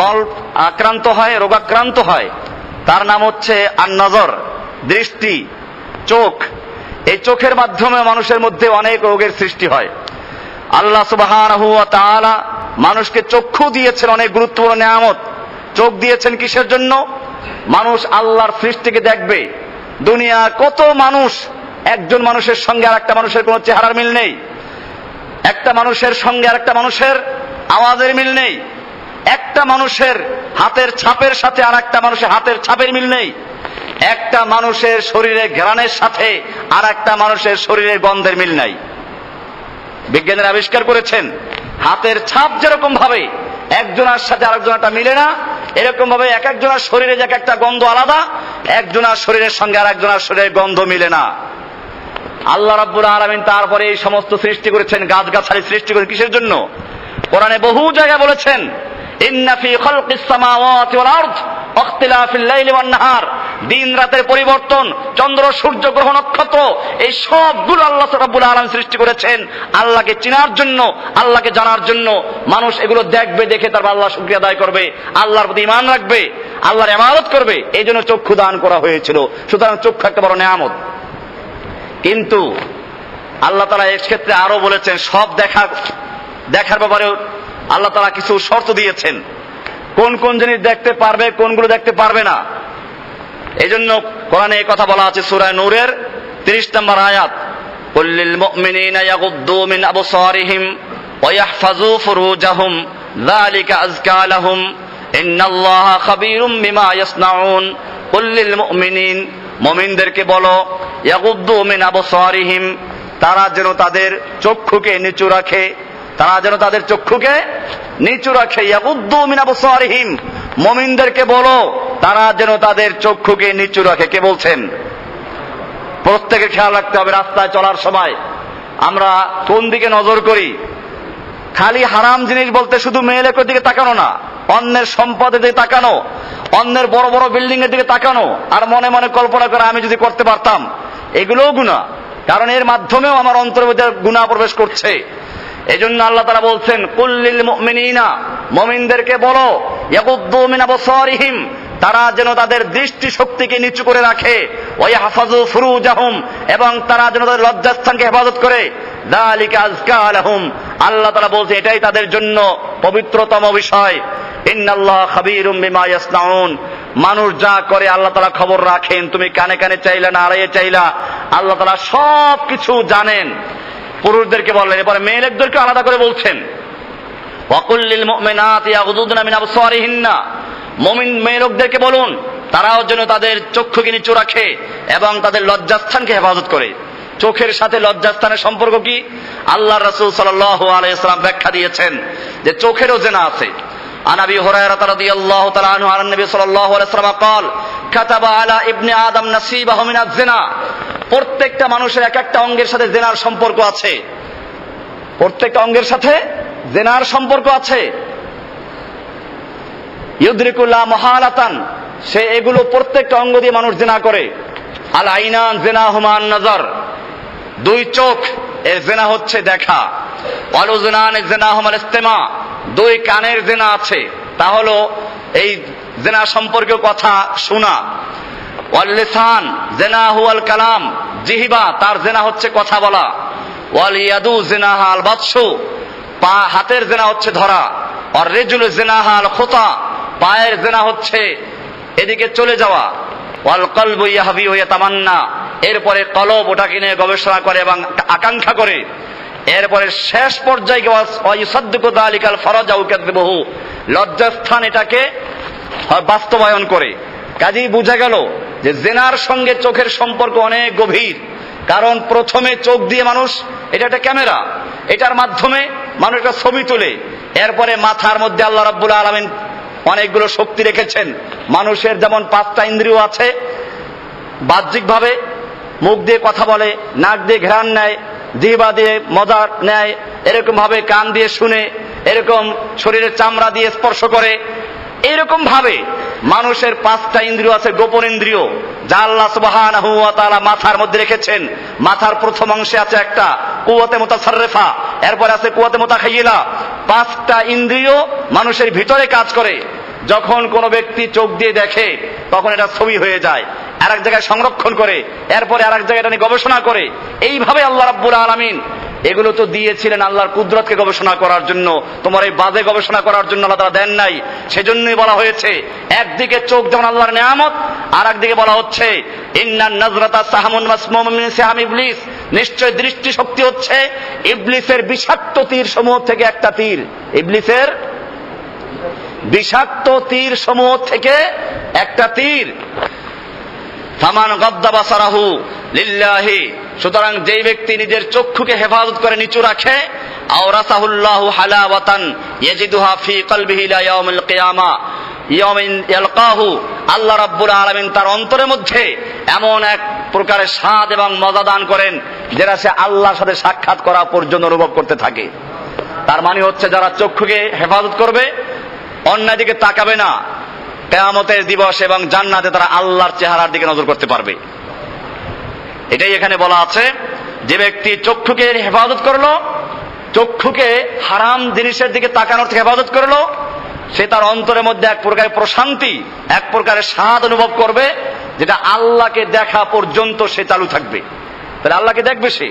কল্প আক্রান্ত হয়, রোগাক্রান্ত হয়। তার নাম হচ্ছে আর নজর দৃষ্টি, চোখ। এই চোখের মাধ্যমে মানুষের মধ্যে অনেক রোগের সৃষ্টি হয়। আল্লাহ তাআলা মানুষকে চক্ষু দিয়েছেন অনেক গুরুত্বপূর্ণ নিয়ামত। চোখ দিয়েছেন কিসের জন্য? মানুষ আল্লাহর সৃষ্টিকে দেখবে। দুনিয়া কত মানুষ, একজন মানুষের সঙ্গে আর একটা মানুষের কোনো চেহারার মিল নেই। একটা মানুষের সঙ্গে আর একটা মানুষের আওয়াজের মিল নেই। একটা মানুষের হাতের ছাপের সাথে আর একটা মানুষের হাতের ছাপের মিল নেই। একটা মানুষের শরীরে ঘ্রাণের সাথে আর একটা মানুষের শরীরে গন্ধের মিল নাই। বিজ্ঞানীরা আবিষ্কার করেছেন, হাতের ছাপ যেরকম ভাবে একজনের সাথে আরেকজনটা মিলে না, এরকম ভাবে এক একজনের শরীরে যে এক একটা গন্ধ আলাদা, একজনের শরীরের সঙ্গে আর একজনের শরীরের গন্ধ মিলে না। আল্লাহ রাব্বুল আলামিন তারপরে এই সমস্ত সৃষ্টি করেছেন, গাছগাছালি সৃষ্টি করেছেন কিসের জন্য? কোরআনে বহু জায়গায় বলেছেন দিন রাতের পরিবর্তন, চন্দ্র, সূর্য, গ্রহ, নক্ষত্র, এই সবগুলো আল্লাহ রাব্বুল আলামিন সৃষ্টি করেছেন। আল্লাহকে চেনার জন্য, আল্লাহকে জানার জন্য মানুষ এগুলো দেখবে, দেখে তারপর আল্লাহ শুকরিয়া আদায় করবে, আল্লাহর প্রতি ইমান রাখবে, আল্লাহর ইমারত করবে এই জন্য চক্ষু দান করা হয়েছিল। সুতরাং চক্ষু একটা বড় নেয়ামত। কিন্তু আল্লাহ তালা এক্ষেত্রে ক্ষেত্রে আরও বলেছেন, সব দেখা, দেখার ব্যাপারে আল্লাহ তালা কিছু শর্ত দিয়েছেন। কোন কোন জিনিস দেখতে পারবে, কোনগুলো দেখতে পারবে না। এই জন্য কোরআনে কথা বলা আছে সুরায় নূরের তিরিশ নম্বর আয়াত। কুল্লিল মুমিনিনা ইয়াগুদ্দু মিন আবসারিহিম ওয়া ইয়াহফাজু ফুরুজাহুম, যালিকা আযকা লাহুম। ইন্নাল্লাহা খাবীরুম বিমা ইয়াসনাউন। কুল্লিল মুমিনিন, মুমিনদেরকে বলো, ইয়াগুদ্দু মিন আবসারিহিম, তারা যেন তাদের চক্ষুকে নিচু রাখে। তারা যেন তাদের চক্ষুকে নিচু রাখে মিন মুমিনদেরকে বলো, তারা যেন তাদের চক্ষুকে নিচু রাখে। কে বলছেন? প্রত্যেকে খেয়াল রাখতে হবে রাস্তায় চলার সময়। আমরা কোন দিকে নজর করি? খালি হারাম জিনিস বলতে শুধু মেয়ে লোকের দিকে তাকানো না, অন্যের সম্পদের দিকে তাকানো, অন্যের বড় বড় বিল্ডিং এর দিকে তাকানো, আর মনে মনে কল্পনা করে আমি যদি করতে পারতাম, এগুলোও গুণা কারণ এর মাধ্যমেও আমার অন্তর্ভুক্ত গুণা প্রবেশ করছে। এই জন্য আল্লাহ তারা বলছেন কুল্লিল মুমিনিনা, মমিনদেরকে বলো ইয়াকুদ্দু মিন আবসারিহিম, তারা যেন তাদের দৃষ্টি শক্তিকে নিচু করে রাখে ওই হাফাজু ফুরুজাহুম, এবং তারা যেন তাদের লজ্জাস্থানকে হেফাজত করে। দালিকা আজকা আলাহুম আল্লাহ তারা বলছে, এটাই তাদের জন্য পবিত্রতম বিষয়। ইন্নাল্লাহ খাবীরুম বিমা ইয়াসনাউন, মানুষ যা করে আল্লাহ তারা খবর রাখেন, তুমি কানে কানে চাইলা না আড়াইয়ে চাইলা, আল্লাহ তারা সব কিছু জানেন। পুরুষদেরকে বললেন এরপরে মেয়েদেরকে আলাদা করে বলছেন ওয়াকুল্লিল মুমিনাত ইয়াগুদুদনা মিন আবসারিহিন্না মুমিন মেয়ে লোকদেরকে বলুন তারাও যেন তাদের চক্ষুকে নিচু রাখে এবং তাদের লজ্জাস্থানকে হেফাজত করে চোখের সাথে লজ্জাস্থানের সম্পর্ক কি আল্লাহ রাসূল সাল্লাল্লাহু আলাইহি সাল্লাম ব্যাখ্যা দিয়েছেন যে চোখেরও জেনা আছে عن ابي هريره رضي الله تعالى عنه عن النبي صلى الله عليه وسلم قال كتب على ابن ادم نصيبه من الزنا প্রত্যেকটা মানুষের এক একটা অঙ্গের সাথে জেনার সম্পর্ক আছে। প্রত্যেকটা অঙ্গের সাথে জেনার সম্পর্ক আছে। ইউদ্রিকুল্লাহ মহালাতান সে এগুলো প্রত্যেকটা অঙ্গ দিয়ে মানুষ জেনা করে। আল আইনান জেনা হুমান নজর, দুই চোখ, এর জেনা হচ্ছে দেখা। অলুজনান জেনা হুমাল ইস্তেমা, দুই কানের জেনা আছে। তা হলো, এই জেনা সম্পর্কে কথা শোনা। ওয়াল্লিসান জেনা হুয়াল কালাম, জিহিবা, তার জেনা হচ্ছে কথা বলা। ওয়াল ইয়াদু, জেনা হাল বাদশু, পা হাতের জেনা হচ্ছে ধরা। আর রেজুল জেনা হাল খোতা, পায়ের জেনা হচ্ছে এদিকে চলে যাওয়া। ওয়াল কলবু ইয়াহবি হইয়া তামান্না, এরপরে কলব ওটাকে নিয়ে গবেষণা করে এবং আকাঙ্ক্ষা করে। এরপরে শেষ পর্যায়ে আলিকাল ফরজাউ বহু লজ্জাস্থান এটাকে বাস্তবায়ন করে। কাজেই বোঝা গেল যে জেনার সঙ্গে চোখের সম্পর্ক অনেক গভীর। কারণ প্রথমে চোখ দিয়ে মানুষ, এটা একটা ক্যামেরা। এটার মাধ্যমে মানুষ একটা ছবি তোলে। এরপরে মাথার মধ্যে আল্লাহ রাব্বুল আলমিন অনেকগুলো শক্তি রেখেছেন। মানুষের যেমন পাঁচটা ইন্দ্রিয় আছে, বাহ্যিকভাবে মুখ দিয়ে কথা বলে, নাক দিয়ে ঘ্রাণ নেয় জিহ্বা দিয়ে মজা নেয় এরকম ভাবে কান দিয়ে শুনে, এরকম শরীরের চামড়া দিয়ে স্পর্শ করে এরকম ভাবে মানুষের পাঁচটা ইন্দ্রিয় আছে, গোপন ইন্দ্রিয়, যা আল্লাহ সুবহানাহু ওয়া মাথার মধ্যে রেখেছেন। মাথার প্রথম অংশে আছে একটা কুয়াতে মুতাসাররিফা, এরপর আছে কুয়াতে মুতাখাইয়িলা। পাঁচটা ইন্দ্রিয় মানুষের ভিতরে কাজ করে। যখন কোনো ব্যক্তি চোখ দিয়ে দেখে, তখন এটা ছবি হয়ে যায় আর এক জায়গায় সংরক্ষণ করে, এরপরে আর এক জায়গায় এটা নিয়ে গবেষণা করে। এইভাবে আল্লাহ রাব্বুল আলামিন এগুলো তো দিয়েছিলেন আল্লাহর কুদরতকে গবেষণা করার জন্য। তোমার এই বাদে গবেষণা করার জন্য আল্লাহ তারা দেন নাই। সেজন্যই বলা হয়েছে, একদিকে চোখ যেমন আল্লাহর নেয়ামত আর একদিকে বলা হচ্ছে ইন্নান নাজরাতা সাহামুন মিন সিহাম ইবলিস। নিশ্চয় দৃষ্টি শক্তি হচ্ছে ইবলিসের বিষাক্ত তীর সমূহ থেকে একটা তীর। ইবলিসের বিষাক্ত তীর সমূহ থেকে একটা তীর। ফামান গদ্দা বাসারাহু লিল্লাহি। সুতরাং যেই ব্যক্তি নিজের চক্ষুকে হেফাজত করে নিচু রাখে, আওরাসাহুল্লাহু হালাওয়াতান ইয়াজিদুহা ফি কলবিহি ইলা ইয়াউমিল কিয়ামা। ইয়াউমিন ইয়ালকাহু, আল্লাহ রাব্বুল আলামিন তার অন্তরের মধ্যে এমন এক প্রকারের স্বাদ এবং মজা দান করেন, যেটা সে আল্লাহর সাথে সাক্ষাৎ করা পর্যন্ত অনুভব করতে থাকে। তার মানে হচ্ছে যারা চক্ষুকে হেফাজত করবে অন্যায় দিকে তাকাবে না, কেয়ামতের দিবস এবং জান্নাতে তারা আল্লাহর চেহারার দিকে নজর করতে পারবে। এটাই এখানে বলা আছে, যে ব্যক্তি চক্ষুকে হেফাজত করল, চক্ষুকে হারাম জিনিসের দিকে তাকানোর থেকে হেফাজত করল, সে তার অন্তরের মধ্যে এক প্রকারের প্রশান্তি, এক প্রকারের স্বাদ অনুভব করবে, যেটা আল্লাহকে দেখা পর্যন্ত সে চালু থাকবে। তাহলে আল্লাহকে দেখবে সে।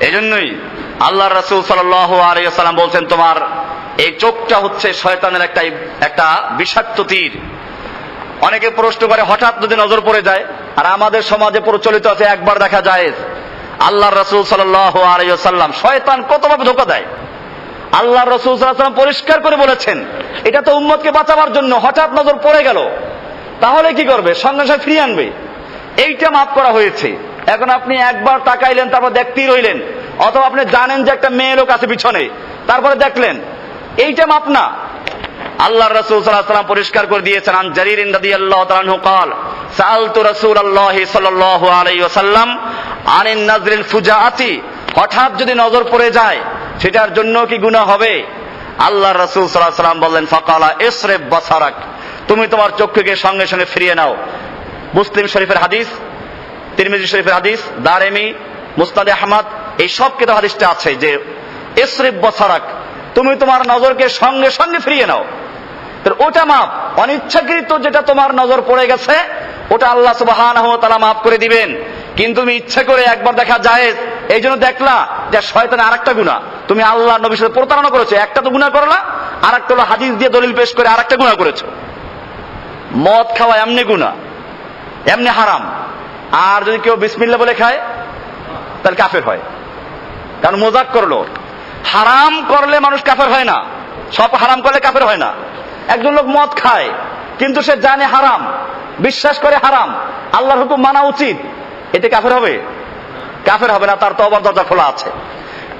এই জন্যই আল্লাহ রসুল সাল্লাম বলছেন, তোমার এই চোখটা হচ্ছে শয়তানের একটা একটা বিষাক্ত তীর। অনেকে প্রশ্ন করে, হঠাৎ যদি নজর পড়ে যায় আর আমাদের সমাজে প্রচলিত আছে, একবার দেখা যায় আল্লাহ রসুল সাল্লাম শয়তান কতভাবে ধোকা দেয়? আল্লাহ রসুল সাল্লাম পরিষ্কার করে বলেছেন, এটা তো উম্মতকে বাঁচাবার জন্য হঠাৎ নজর পড়ে গেল। তাহলে কি করবে? সঙ্গে সঙ্গে ফিরিয়ে আনবে। এইটা মাফ করা হয়েছে। এখন আপনি একবার তাকাইলেন, তারপর দেখতেই রইলেন। অথবা আপনি জানেন যে একটা মেয়ে লোক আছে পিছনে। তারপরে দেখলেন, এইটা মাপ না। আল্লাহ রসুল সাল্লাম পরিষ্কার করে দিয়েছেন, আন জারির ইন্দাদি আল্লাহ তালানহু কাল সালতু আল্লাহ সাল্লাল্লাহু আলাইহি ওয়াসাল্লাম আনিন নাজরিল ফুজাআতি হঠাৎ যদি নজর পড়ে যায়, সেটার জন্য কি গুনাহ হবে? আল্লাহ রসুল সাল্লাহ বললেন, ফাকালা ইসরে বাসারাক তুমি তোমার চক্ষুকে সঙ্গে সঙ্গে ফিরিয়ে নাও। মুসলিম শরীফের হাদিস, তিরমিজি শরীফের হাদিস, দারেমি, মুস্তাদে আহমদ, এই সব কিতাব হাদিসটা আছে যে, ইসরিফ বাসারাক তুমি তোমার নজরকে সঙ্গে সঙ্গে ফিরিয়ে নাও। ওটা মাপ, অনিচ্ছাকৃত যেটা তোমার নজর পড়ে গেছে, ওটা আল্লাহ সুবহানাহু ওয়া তাআলা মাফ করে দিবেন। কিন্তু তুমি ইচ্ছা করে একবার দেখা যায় এই জন্য দেখলা যে শয়তান আরেকটা গুণা তুমি আল্লাহ নবীর সাথে প্রতারণা করেছ, একটা তো গুণা করলা আর একটা হলো হাদিস দিয়ে দলিল পেশ করে আরেকটা গুণা করেছ। মদ খাওয়া এমনি গুণা এমনি হারাম। আর যদি কেউ বিসমিল্লা বলে খায়, তাহলে কাফের হয়। কারণ মোজাক করল হারাম করলে মানুষ কাফের হয় না। সব হারাম করলে কাফের হয় না। একজন লোক মদ খায়, কিন্তু সে জানে হারাম, বিশ্বাস করে হারাম, আল্লাহর হুকুম মানা উচিত, এতে কাফের হবে? কাফের হবে না, তার তো অবার দরজা খোলা আছে।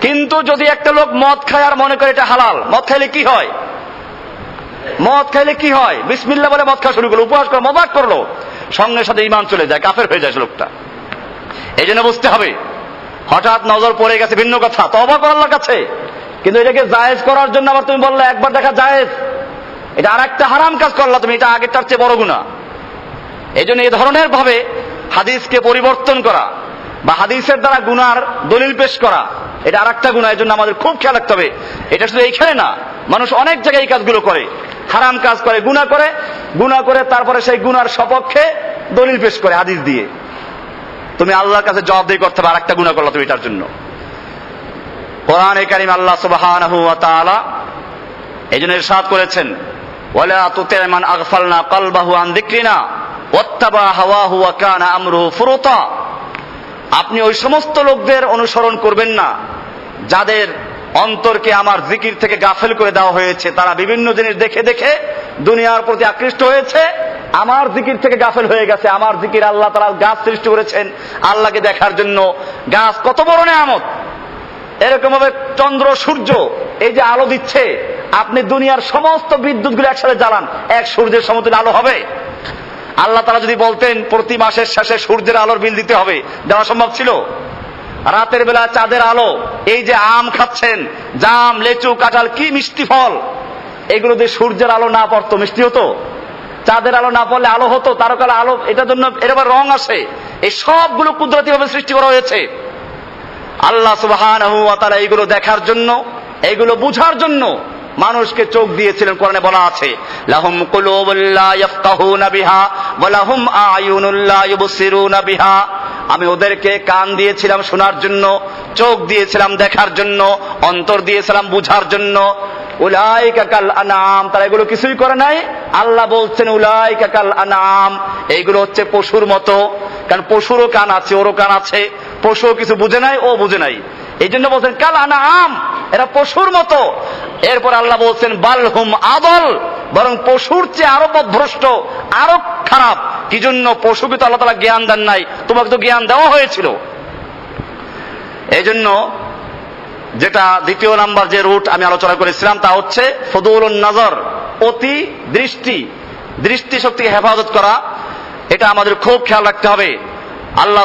কিন্তু যদি একটা লোক মদ খায় আর মনে করে এটা হালাল, মদ খাইলে কি হয়? মদ খাইলে কি হয়? বিসমিল্লা বলে মদ খাওয়া শুরু করল, উপহাস করে, মজাক করল। সঙ্গে সাথে ইমান চলে যায়, কাফের হয়ে যায় লোকটা। এই জন্য বুঝতে হবে, হঠাৎ নজর পড়ে গেছে ভিন্ন কথা তবা করার কাছে। কিন্তু এটাকে জায়েজ করার জন্য আবার তুমি বললে, একবার দেখা জায়েজ। এটা আর একটা হারাম কাজ করলা তুমি, এটা আগের তার চেয়ে বড় গুণা এই জন্য এই ধরনের ভাবে হাদিসকে পরিবর্তন করা বা হাদিসের দ্বারা গুনার দলিল পেশ করা, এটা আর একটা গুণা এই জন্য আমাদের খুব খেয়াল রাখতে হবে। এটা শুধু এইখানে না, মানুষ অনেক জায়গায় এই কাজগুলো করে। হারাম কাজ করে গুণা করে গুণা করে তারপরে সেই গুনার সপক্ষে দলিল পেশ করে হাদিস দিয়ে। তুমি আল্লাহর কাছে জবাব জবাবদেহি করতে আর একটা গুণা করলা তুমি এটার জন্য। কোরআন কারিম আল্লাহ তাআলা এই জন্য ইরশাদ করেছেন আপনি ওই সমস্ত লোকদের অনুসরণ করবেন না। যাদের অন্তরকে আমার জিকির থেকে গাফেল করে দেওয়া হয়েছে, তারা বিভিন্ন জিনিস দেখে দেখে দুনিয়ার প্রতি আকৃষ্ট হয়েছে, আমার জিকির থেকে গাফেল হয়ে গেছে। আমার জিকির আল্লাহ তারা গাছ সৃষ্টি করেছেন আল্লাহকে দেখার জন্য। গাছ কত বড় নেয়ামত। এরকম ভাবে চন্দ্র সূর্য এই যে আলো দিচ্ছে আপনি দুনিয়ার সমস্ত বিদ্যুৎ গুলো একসাথে জ্বালান, এক সূর্যের সমতুল্য আলো হবে। আল্লাহ তারা যদি বলতেন, প্রতি মাসের শেষে সূর্যের আলোর বিল দিতে হবে, দেওয়া সম্ভব ছিল? রাতের বেলা চাঁদের আলো, এই যে আম খাচ্ছেন, জাম, লেচু, কাঁঠাল, কি মিষ্টি ফল? এগুলো দিয়ে সূর্যের আলো না পড়তো, মিষ্টি হতো? চাঁদের আলো না পড়লে আলো হতো তারকাল আলো, এটার জন্য এরকম রং আসে এই সবগুলো কুদরতি ভাবে সৃষ্টি করা হয়েছে। আল্লাহ তাআলা এইগুলো দেখার জন্য এইগুলো বুঝার জন্য মানুষকে চোখ দিয়েছিলেন, কোরআনে বলা আছে, লাহুম কুলুবুল্লা ইয়াফকাহুনা বিহা, ওয়া লাহুম আয়ুনুল্লা ইউবসিরুনা বিহা। আমি ওদেরকে কান দিয়েছিলাম শোনার জন্য, চোখ দিয়েছিলাম দেখার জন্য, অন্তর দিয়েছিলাম বুঝার জন্য। উলাইকা কাল আনাম, তারা এগুলো কিছুই করে নাই। আল্লাহ বলছেন, উলাইকা কাল আনাম, এইগুলো হচ্ছে পশুর মতো। কারণ পশুরও কান আছে, ওরও কান আছে। পশুও কিছু বুঝে নাই, ও বুঝে নাই। এই জন্য বলছেন, কাল আনাম এরা পশুর মতো। এরপর আল্লাহ বলছেন বালহুম আদল বরং পশুর চেয়ে আরও ভ্রষ্ট আরও খারাপ। কি জন্য? পশুকে তো আল্লাহ তালা জ্ঞান দেন নাই। তোমাকে তো জ্ঞান দেওয়া হয়েছিল। এই জন্য যেটা দ্বিতীয় নাম্বার যে রুট আমি আলোচনা করেছিলাম, তা হচ্ছে ফদুল নজর, অতি দৃষ্টি। দৃষ্টি শক্তিকে হেফাজত করা। এটা আমাদের খুব খেয়াল রাখতে হবে। আল্লাহ